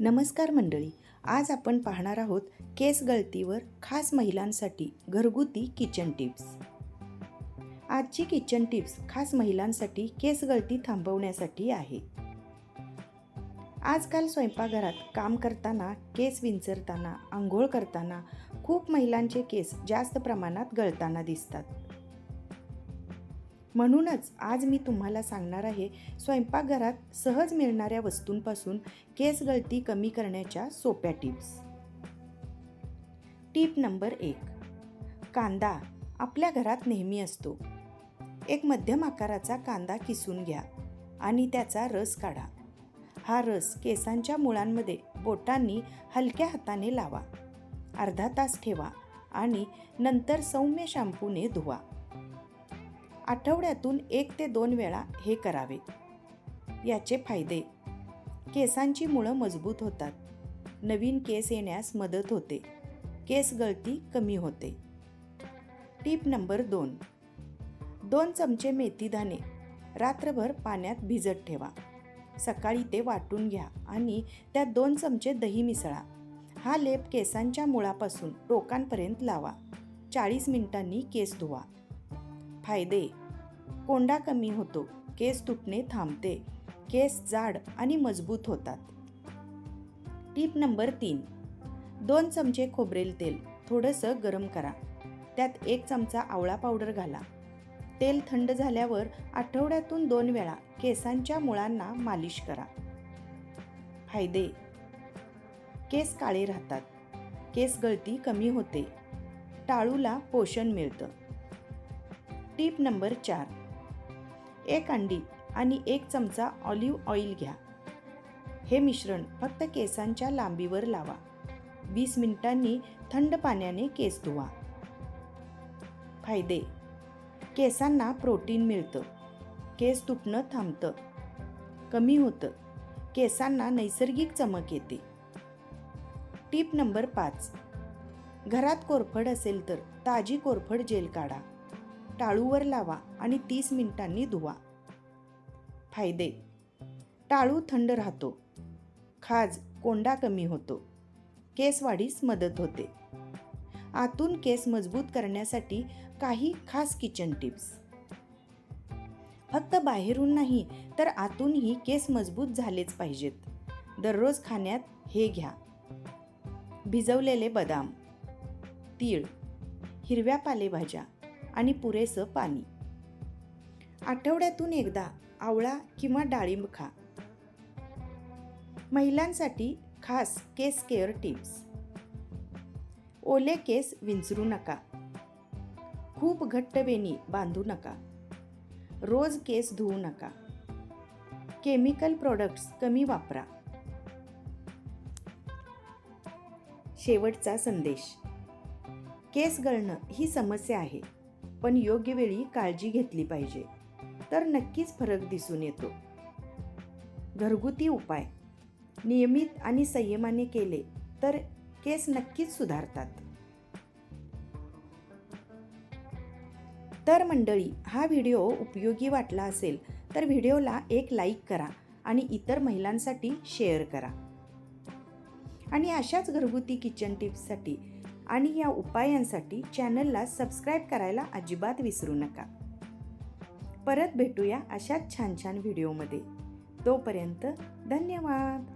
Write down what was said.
नमस्कार मंडळी आज आपण पाहणार आहोत केस गळतीवर खास महिलांसाठी घरगुती किचन टिप्स. आजची किचन टिप्स खास महिलांसाठी केस गळती थांबवण्यासाठी आहे आजकाल स्वयंपाकघरात काम करताना केस विंचरताना आंघोळ करताना खूप महिलांचे केस जास्त प्रमाणात गळताना दिसतात. म्हणूनच आज मी तुम्हाला सांगणार आहे स्वयंपाकघरात सहज मिळणाऱ्या वस्तूंपासून केस गळती कमी करण्याच्या सोप्या टिप्स. टीप नंबर एक. कांदा आपल्या घरात नेहमी असतो. एक मध्यम आकाराचा कांदा किसून घ्या आणि त्याचा रस काढा. हा रस केसांच्या मुळांमध्ये बोटांनी हलक्या हाताने लावा. अर्धा तास ठेवा आणि नंतर सौम्य शॅम्पूने धुवा. आठवड्यातून एक ते दोन वेळा हे करावे. याचे फायदे. केसांची मुळं मजबूत होतात. नवीन केस येण्यास मदत होते. केस गळती कमी होते. टीप नंबर दोन. दोन चमचे मेथीदाणे रात्रभर पाण्यात भिजत ठेवा. सकाळी ते वाटून घ्या आणि त्यात दोन चमचे दही मिसळा. हा लेप केसांच्या मुळापासून टोकांपर्यंत लावा. चाळीस मिनिटांनी केस धुवा. फायदे. कोंडा कमी होतो केस तुटणे थांबते केस जाड आणि मजबूत होतात. टीप नंबर तीन. दोन चमचे खोबरेल तेल थोडंसं गरम करा. त्यात एक चमचा आवळा पावडर घाला. तेल थंड झाल्यावर आठवड्यातून दोन वेळा केसांच्या मुळांना मालिश करा. फायदे. केस काळे राहतात. केस गळती कमी होते. टाळूला पोषण मिळतं. टीप नंबर चार. एक अंडी आणि एक चमचा ऑलिव्ह ऑइल घ्या. हे मिश्रण फक्त केसांच्या लांबीवर लावा. वीस मिनिटांनी थंड पाण्याने केस धुवा. फायदे. केसांना प्रोटीन मिळतं. केस तुटणं थांबतं. कमी होतं. केसांना नैसर्गिक चमक येते. टीप नंबर पाच. घरात कोरफड असेल तर ताजी कोरफड जेल काढा. टाळूवर लावा आणि तीस मिनिटांनी धुवा. फायदे. टाळू थंड राहतो. खाज कोंडा कमी होतो. केस वाढीस मदत होते. आतून केस मजबूत करण्यासाठी काही खास किचन टिप्स फक्त बाहेरून नाही तर आतूनही केस मजबूत झालेच पाहिजेत. दररोज खाण्यात हे घ्या. भिजवलेले बदाम. तीळ. हिरव्या पालेभाज्या. आणि पुरेसं पाणी. आठवड्यातून एकदा आवळा किंवा डाळिंब खा. महिलांसाठी खास केस केअर टिप्स. ओले केस विंचरू नका. खूप घट्ट वेणी बांधू नका. रोज केस धुवू नका. केमिकल प्रोडक्ट्स कमी वापरा. शेवटचा संदेश. केस गळणं ही समस्या आहे. पण योग्य वेळी काळजी घेतली पाहिजे. तर नक्कीच फरक दिसून येतो. घरगुती उपाय. नियमित आणि संयमाने केले तर केस नक्कीच सुधारतात. तर मंडळी हा व्हिडिओ उपयोगी वाटला असेल तर व्हिडिओला एक लाईक करा आणि इतर महिलांसाठी शेअर करा. आणि अशाच घरगुती किचन टिप्ससाठी आणि या उपायांसाठी चॅनलला सबस्क्राईब करायला अजिबात विसरू नका. परत भेटूया अशाच छान छान व्हिडिओमध्ये. तोपर्यंत धन्यवाद.